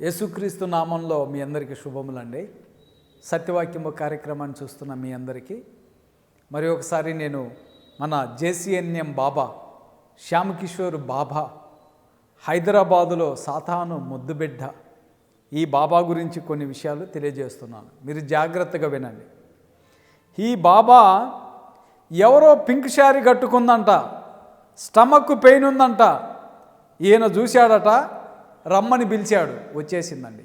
యేసుక్రీస్తు నామంలో మీ అందరికీ శుభములండి. సత్యవాక్యము కార్యక్రమాన్ని చూస్తున్న మీ అందరికీ. మరి ఒకసారి నేను మన జేసీఎన్ఎం బాబా శ్యామకిషోర్ బాబా హైదరాబాదులో సాతాను ముద్దుబిడ్డ ఈ బాబా గురించి కొన్ని విషయాలు తెలియజేస్తున్నాను. మీరు జాగ్రత్తగా వినండి. ఈ బాబా ఎవరో పింక్ శారీ కట్టుకుందంట స్టమక్ పెయిన్ ఉందంట ఈయన చూశాడట రమ్మని పిలిచాడు. వచ్చేసిందండి.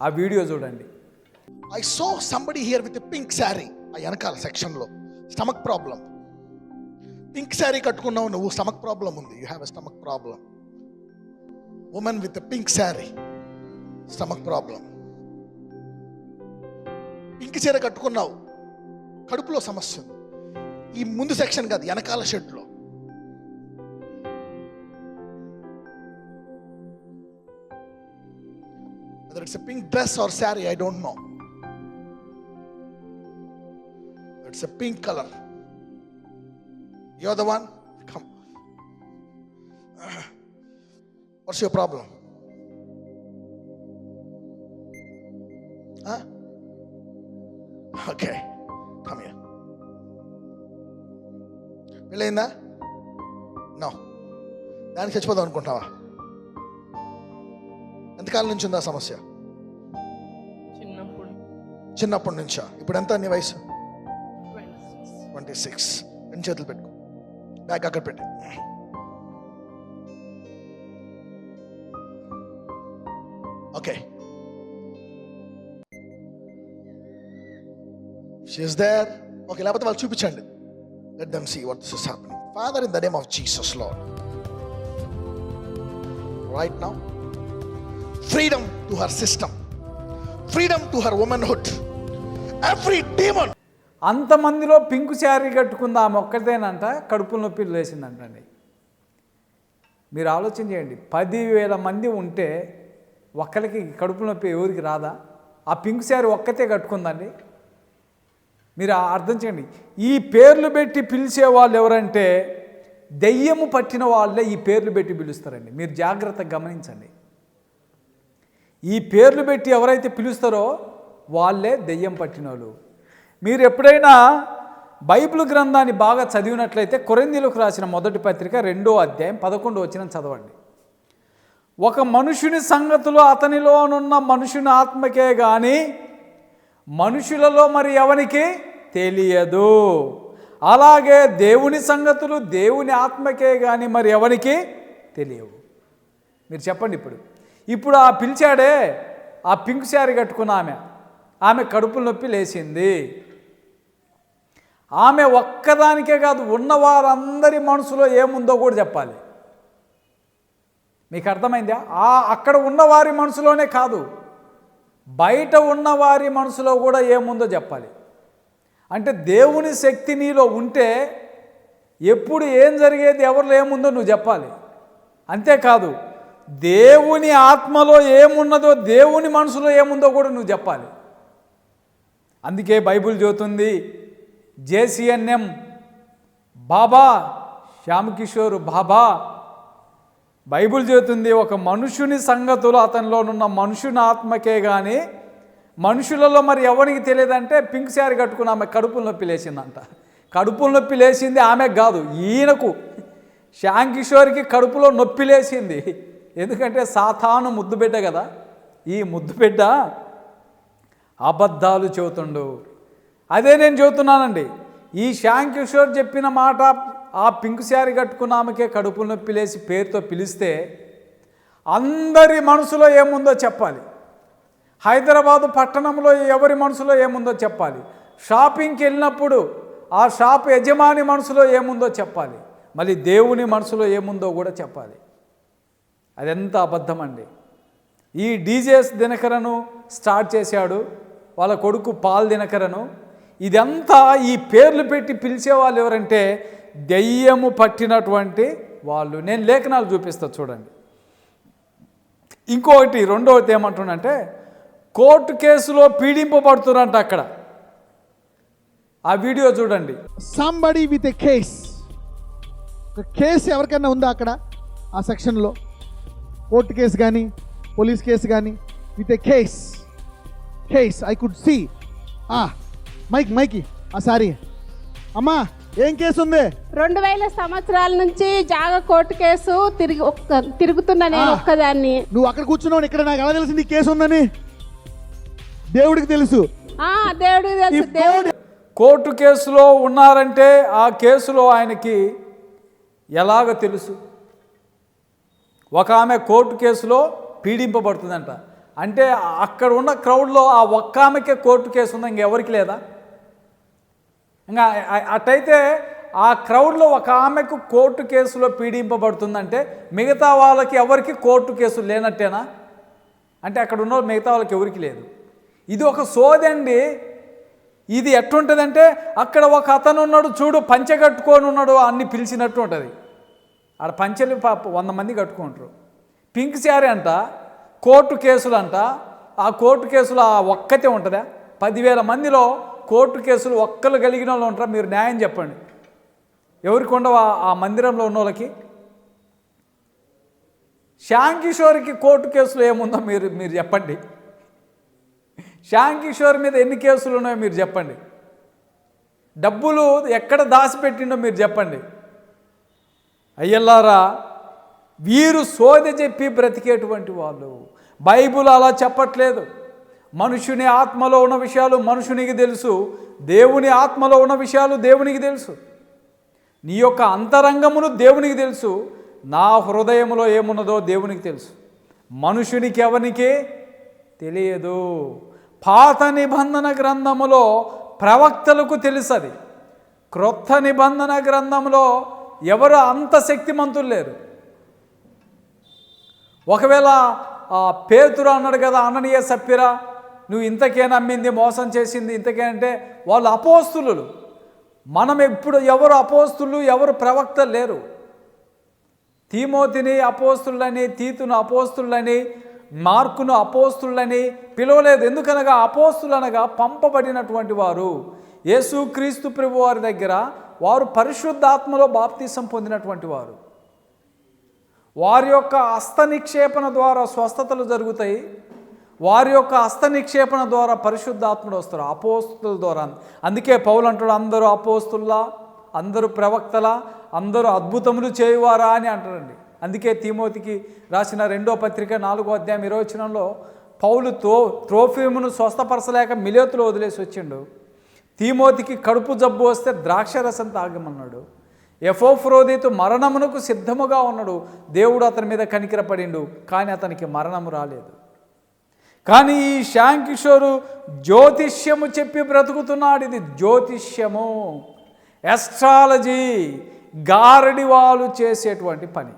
ఆ వీడియో చూడండి. I saw somebody here with pink sari ఆ వెనకాల సెక్షన్లో. Stomach problem. పింక్ శారీ కట్టుకున్నావు నువ్వు స్టమక్ ప్రాబ్లం ఉంది. You have a stomach problem woman with pink sari stomach problem pink చీర కట్టుకున్నావు. కడుపులో సమస్య ఉంది. ఈ ముందు సెక్షన్ కాదు వెనకాల shed whether it's a pink dress or sari, I don't know. It's a pink color. You're the one? Come. What's your problem? Huh? Okay. Come here. పెళ్ళయిందా నో దానికి చచ్చిపోదాం అనుకుంటావా ఎంతకాలం నుంచి ఉందా సమస్య? చిన్నప్పుడు. చిన్నప్పటి నుంచా? ఇప్పుడు ఎంత నీ వయసు? 26. Twenty six. రెండు చేతులు పెట్టుకో. బ్యాగ్ అక్కడ పెట్టు. ఓకే. షీస్ దేర్ ఓకే లేకపోతే వాళ్ళు చూపించండి. Let them see what this is happening father in the name of Jesus Lord right now freedom to her system freedom to her womanhood every demon అంతమందిలో pink sari కట్టుకుంది ఆమె ఒక్కదేనంట కడుపులో నొప్పి లేచిందంటండి. మీరు ఆలోచన చేయండి పదివేల మంది ఉంటే ఒక్కరికి కడుపు నొప్పి ఎవరికి రాదా? ఆ పింక్ శారీ ఒక్కతే కట్టుకుందండి. మీరు అర్థం చేయండి ఈ పేర్లు పెట్టి పిలిచే వాళ్ళు ఎవరంటే దెయ్యము పట్టిన వాళ్ళే ఈ పేర్లు పెట్టి పిలుస్తారండి. మీరు జాగ్రత్తగా గమనించండి. ఈ పేర్లు పెట్టి ఎవరైతే పిలుస్తారో వాళ్ళే దెయ్యం పట్టిన వాళ్ళు మీరు ఎప్పుడైనా బైబిల్ గ్రంథాన్ని బాగా చదివినట్లయితే కొరందీలకు రాసిన మొదటి పత్రిక రెండో అధ్యాయం పదకొండు వచ్చిన చదవండి. ఒక మనుషుని సంగతులు అతనిలోనున్న మనుషుని ఆత్మకే కానీ మనుషులలో మరి ఎవనికి? తెలియదు. అలాగే దేవుని సంగతులు దేవుని ఆత్మకే కానీ మరి ఎవరికి తెలియవు. మీరు చెప్పండి ఇప్పుడు. ఇప్పుడు ఆ పిలిచాడే ఆ పింక్ శారీ కట్టుకున్న ఆమె. ఆమె కడుపు నొప్పి లేచింది. ఆమె ఒక్కదానికే కాదు ఉన్న వారందరి మనసులో ఏముందో కూడా చెప్పాలి. మీకు అర్థమైందా? ఆ అక్కడ ఉన్నవారి మనసులోనే కాదు బయట ఉన్నవారి మనసులో కూడా ఏముందో చెప్పాలి. అంటే దేవుని శక్తి నీలో ఉంటే ఎప్పుడు ఏం జరిగేది ఎవరిలో ఏముందో నువ్వు చెప్పాలి. అంతేకాదు దేవుని ఆత్మలో ఏమున్నదో దేవుని మనసులో ఏముందో కూడా నువ్వు చెప్పాలి. అందుకే బైబిల్ చెబుతుంది జేసీఎన్ఎం బాబా శ్యామకిషోర్ బాబా. బైబిల్ చెబుతుంది ఒక మనుషుని సంగతులు అతనిలోనున్న మనుషుని ఆత్మకే కానీ మనుషులలో మరి ఎవరికి తెలియదంటే పింక్ శారీ కట్టుకుని ఆమె కడుపులు నొప్పి లేచిందంట. కడుపులు నొప్పి లేచింది ఆమె కాదు ఈయనకు. శ్యామ్ కిషోర్కి కడుపులో నొప్పి లేచింది. ఎందుకంటే సాతాను ముద్దు బిడ్డ కదా. ఈ ముద్దు బిడ్డ అబద్ధాలు చెబుతుండు. అదే నేను చెబుతున్నానండి. ఈ శ్యామ్ కిషోర్ చెప్పిన మాట ఆ పింక్ శారీ కట్టుకున్న ఆమెకే కడుపు నొప్పి లేచి పేరుతో పిలిస్తే అందరి మనసులో ఏముందో చెప్పాలి. హైదరాబాదు పట్టణంలో ఎవరి మనసులో ఏముందో చెప్పాలి. షాపింగ్కి వెళ్ళినప్పుడు ఆ షాప్ యజమాని మనసులో ఏముందో చెప్పాలి. మళ్ళీ దేవుని మనసులో ఏముందో కూడా చెప్పాలి. అదెంత అబద్ధం అండి ఈ డీజేఎస్ దినకరను స్టార్ట్ చేశాడు వాళ్ళ కొడుకు పాల్ దినకరను. ఇదంతా ఈ పేర్లు పెట్టి పిలిచే వాళ్ళు ఎవరంటే దెయ్యము పట్టినటువంటి వాళ్ళు. నేను లేఖనాలు చూపిస్తా చూడండి. ఇంకొకటి రెండవది ఏమంటుండంటే కోర్టు కేసులో పీడింపబడుతున్నారంట అక్కడ. ఆ వీడియో చూడండి. Somebody with a case case ఎవరికైనా ఉందా అక్కడ? ఆ సెక్షన్లో. కోర్టు కేసు కానీ పోలీస్ కేసు కానీ with a case. Case, I could see. Ah, mic మైకి ఆ సారీ అమ్మా ఏం కేసు ఉంది రెండు వేల సంవత్సరాల నుంచి జాగ కోర్టు కేసు తిరిగి ఒక్క తిరుగుతున్నా నేను ఆ. ఒక్కదాన్ని నువ్వు అక్కడ కూర్చున్నావు ఇక్కడ నాకు ఎలా తెలిసింది ఈ కేసు ఉందని దేవుడికి తెలుసు ఆ దేవుడు తెలుసు దేవుడు కోర్టు కేసులో ఉన్నారంటే ఆ కేసులో ఆయనకి ఎలాగ తెలుసు ఒక ఆమె కోర్టు కేసులో పీడింపబడుతుందంట. అంటే అక్కడ ఉన్న క్రౌడ్లో ఆ ఒక్క ఆమెకే కోర్టు కేసు ఉందా ఇంకెవరికి లేదా? ఇంకా అట్టయితే అటైతే ఆ క్రౌడ్లో ఒక ఆమెకు కోర్టు కేసులో పీడింపబడుతుందంటే మిగతా వాళ్ళకి ఎవరికి కోర్టు కేసు లేనట్టేనా? అంటే అక్కడ ఉన్న మిగతా వాళ్ళకి ఎవరికి లేదు. ఇది ఒక సోది అండి. ఇది ఎట్టుంటుందంటే అక్కడ ఒక అతను ఉన్నాడు చూడు పంచె కట్టుకొని ఉన్నాడు అన్ని పిలిచినట్టు ఉంటుంది. ఆడ పంచెలు పాప వంద మంది కట్టుకుంటారు. పింక్ శారీ అంట కోర్టు కేసులు అంట ఆ కోర్టు కేసులు ఆ ఒక్కతే ఉంటుందా? పదివేల మందిలో కోర్టు కేసులు ఒక్కరు కలిగిన వాళ్ళు ఉంటారా? మీరు న్యాయం చెప్పండి. ఎవరికి ఉండవు ఆ- ఆ మందిరంలో ఉన్న వాళ్ళకి శ్యామ్ కిషోర్కి కోర్టు కేసులు ఏముందో మీరు మీరు చెప్పండి. శ్యామ్ కిషోర్ మీద ఎన్ని కేసులు ఉన్నాయో మీరు చెప్పండి. డబ్బులు ఎక్కడ దాచిపెట్టిండో మీరు చెప్పండి. అయ్యల్లారా వీరు సోదె చెప్పి బ్రతికేటువంటి వాళ్ళు. బైబుల్ అలా చెప్పట్లేదు. మనుషుని ఆత్మలో ఉన్న విషయాలు మనుషునికి తెలుసు. దేవుని ఆత్మలో ఉన్న విషయాలు దేవునికి తెలుసు. నీ యొక్క అంతరంగమును దేవునికి తెలుసు. నా హృదయంలో ఏమున్నదో దేవునికి తెలుసు. మనుషునికి ఎవరికి తెలియదు. పాత నిబంధన గ్రంథములో ప్రవక్తలకు తెలుసది. క్రొత్త నిబంధన గ్రంథంలో ఎవరు అంత శక్తిమంతులు లేరు. ఒకవేళ ఆ పేతురు అన్నాడు కదా అననీయ సప్పిరా నువ్వు ఇంతకే నమ్మింది మోసం చేసింది ఇంతకే అంటే వాళ్ళు అపోస్తులు. మనం ఎప్పుడు ఎవరు అపోస్తులు ఎవరు ప్రవక్త లేరు. తీమోతిని అపోస్తులని తీతును అపోస్తులని మార్కును అపోస్తులని పిలవలేదు. ఎందుకనగా అపోస్తులు అనగా పంపబడినటువంటి వారు యేసుక్రీస్తు ప్రభు వారి దగ్గర వారు పరిశుద్ధాత్మలో బాప్తీసం పొందినటువంటి వారు. వారి యొక్క హస్త నిక్షేపణ ద్వారా స్వస్థతలు జరుగుతాయి. వారి యొక్క హస్త నిక్షేపణ ద్వారా పరిశుద్ధాత్ముడు వస్తారు అపోస్తుల ద్వారా. అందుకే పౌలు అంటాడు అందరూ అపోస్తుల్లా అందరూ ప్రవక్తలా అందరూ అద్భుతములు చేయువారా అని అంటారండి అందుకే తిమోతికి రాసిన రెండో పత్రిక నాలుగో అధ్యాయం ఇరవచనంలో పౌలు తో త్రోఫీమును స్వస్థపరచలేక మిలేతులు వదిలేసి వచ్చిండు. తీమోతికి కడుపు జబ్బు వస్తే ద్రాక్షరసం తాగమన్నాడు. ఎఫోఫ్రోదితు మరణమునకు సిద్ధముగా ఉన్నాడు. దేవుడు అతని మీద కనికరపడిండు కానీ అతనికి మరణము రాలేదు. కానీ ఈ శ్యామ్ కిషోరు జ్యోతిష్యము చెప్పి బ్రతుకుతున్నాడు. ఇది జ్యోతిష్యము. ఎస్ట్రాలజీ గారడి వాళ్ళు చేసేటువంటి పని.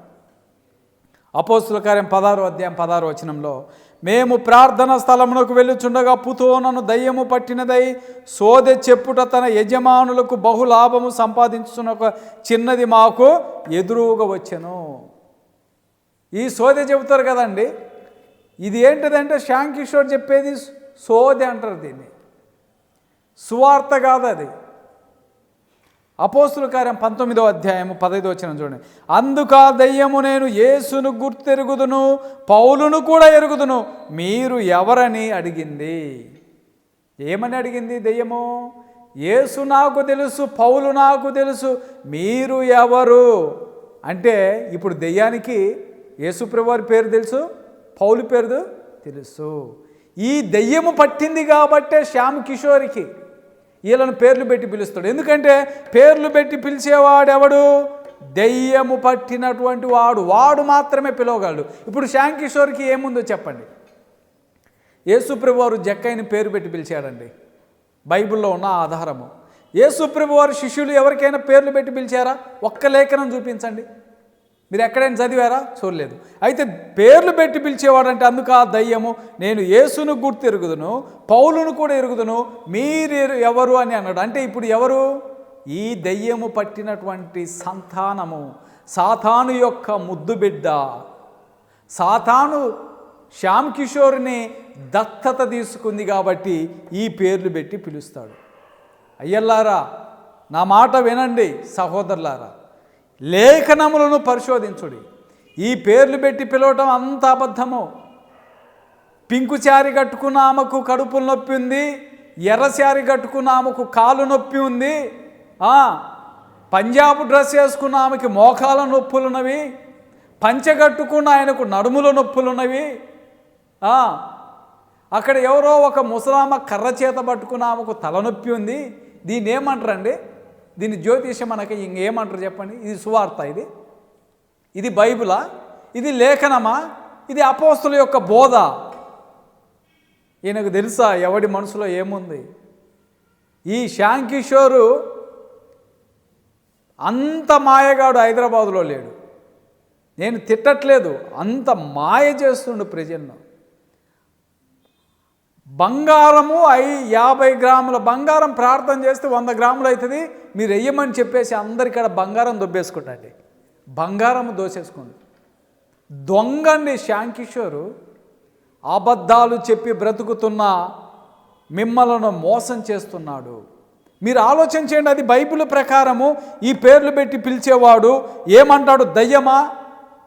అపోస్తుల కార్యం పదహారు అధ్యాయం పదహారు వచనంలో మేము ప్రార్థన స్థలమునకు వెళ్ళుచుండగా పుతోనను దయ్యము పట్టినదై సోదె చెప్పుట తన యజమానులకు బహులాభము సంపాదించుతున్న ఒక చిన్నది మాకు ఎదురుగా వచ్చెను. ఈ సోదె చెబుతారు కదండి ఇది ఏంటిదంటే శ్యామ్ కిషోర్ చెప్పేది సోదె అంటారు దీన్ని. సువార్త కాదు అది. అపోస్తుల కార్యం పంతొమ్మిదో అధ్యాయము పదైదో వచ్చిన చూడండి. అందుకా దయ్యము నేను యేసును గుర్తెరుగుదును పౌలును కూడా ఎరుగుదును. మీరు ఎవరని అడిగింది? ఏమని అడిగింది దెయ్యము? యేసు నాకు తెలుసు పౌలు నాకు తెలుసు మీరు ఎవరు? అంటే ఇప్పుడు దెయ్యానికి యేసుప్రవారి పేరు తెలుసు పౌలు పేరు తెలుసు. ఈ దెయ్యము పట్టింది కాబట్టే శ్యామ్ కిషోర్కి వీళ్ళను పేర్లు పెట్టి పిలుస్తాడు. ఎందుకంటే పేర్లు పెట్టి పిలిచేవాడెవడు? దెయ్యము పట్టినటువంటి వాడు. వాడు మాత్రమే పిలవగలడు. ఇప్పుడు శాంకిషోర్కి ఏముందో చెప్పండి. యేసుప్రభు వారు జక్కైని పేరు పెట్టి పిలిచాడండి. బైబిల్లో ఉన్న ఆధారము. యేసుప్రభు వారు శిష్యులు ఎవరికైనా పేర్లు పెట్టి పిలిచారా? ఒక్క లేఖనం చూపించండి. మీరు ఎక్కడైనా చదివారా? చూడలేదు. అయితే పేర్లు పెట్టి పిలిచేవాడంటే అందుకు ఆ దయ్యము నేను యేసును గుర్తు ఎరుగుదును పౌలును కూడా ఎరుగుదును మీరు ఎవరు అని అన్నాడు. అంటే ఇప్పుడు ఎవరు? ఈ దయ్యము పట్టినటువంటి సంతానము సాతాను యొక్క ముద్దు బిడ్డ. సాతాను శ్యామ్ కిషోర్ని దత్తత తీసుకుంది కాబట్టి ఈ పేర్లు పెట్టి పిలుస్తాడు. అయ్యల్లారా నా మాట వినండి సహోదరులారా. లేఖనములను పరిశోధించుడి. ఈ పేర్లు పెట్టి పిలవటం అంత అబద్ధము. పింకు శారీ కట్టుకున్న ఆమెకు కడుపులు నొప్పి ఉంది ఎర్ర శారీ కట్టుకున్న ఆమెకు కాలు నొప్పి ఉంది పంజాబ్ డ్రెస్ వేసుకున్న ఆమెకి మోకాల నొప్పులు ఉన్నవి కట్టుకున్న ఆయనకు నడుముల నొప్పులు ఉన్నవి అక్కడ ఎవరో ఒక ముసలామ కర్ర చేత పట్టుకున్న ఆమెకు తలనొప్పి ఉంది. దీన్ని ఏమంటారండి దీన్ని జ్యోతిషం మనకి ఇంకేమంటారు చెప్పండి? ఇది సువార్త ఇది. ఇది బైబిలా? ఇది లేఖనమా? ఇది అపోస్తుల యొక్క బోధ. ఈయనకు తెలుసా ఎవడి మనసులో ఏముంది? ఈ శ్యామ్ కిషోరు అంత మాయగాడు హైదరాబాదులో లేడు. నేను తిట్టట్లేదు. అంత మాయ చేస్తుండు ప్రజలను బంగారము ఐ యాభై గ్రాముల బంగారం ప్రార్థన చేస్తే వంద గ్రాములు అవుతుంది. మీరు వెయ్యమని చెప్పేసి అందరికడ బంగారం దొబ్బేసుకుంటండి బంగారం దోసేసుకోండి దొంగండి శాంకిషోరు అబద్ధాలు చెప్పి బ్రతుకుతున్న మిమ్మలను మోసం చేస్తున్నాడు. మీరు ఆలోచన చేయండి అది బైబిల్ ప్రకారము ఈ పేర్లు పెట్టి పిలిచేవాడు ఏమంటాడు? దయ్యమా?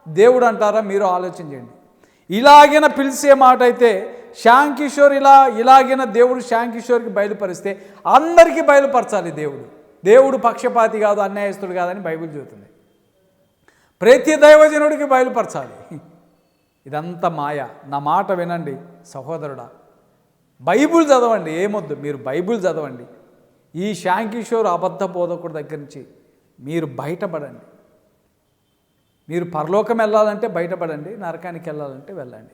దేవుడు అంటారా? మీరు ఆలోచన చేయండి ఇలాగిన పిలిచే మాట అయితే శ్యామ్ కిషోర్ ఇలా ఇలాగిన దేవుడు శ్యామ్ కిషోర్కి బయలుపరిస్తే అందరికీ బయలుపరచాలి దేవుడు. దేవుడు పక్షపాతి కాదు అన్యాయస్తుడు కాదని బైబిల్ చెబుతుంది. ప్రతి దైవజనుడికి బయలుపరచాలి. ఇదంతా మాయ. నా మాట వినండి సహోదరుడా. బైబిల్ చదవండి ఏమొద్దు మీరు బైబిల్ చదవండి. ఈ శాంకిషోర్ అబద్ధ బోధకుడి దగ్గర నుంచి మీరు బయటపడండి. మీరు పరలోకం వెళ్ళాలంటే బయటపడండి నరకానికి వెళ్ళాలంటే వెళ్ళండి.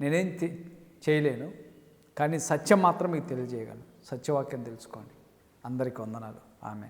నేనేం చేయలేను. కానీ సత్యం మాత్రం మీకు తెలియజేయగలను. సత్యవాక్యం తెలుసుకోండి. అందరికీ వందనాలు. ఆమె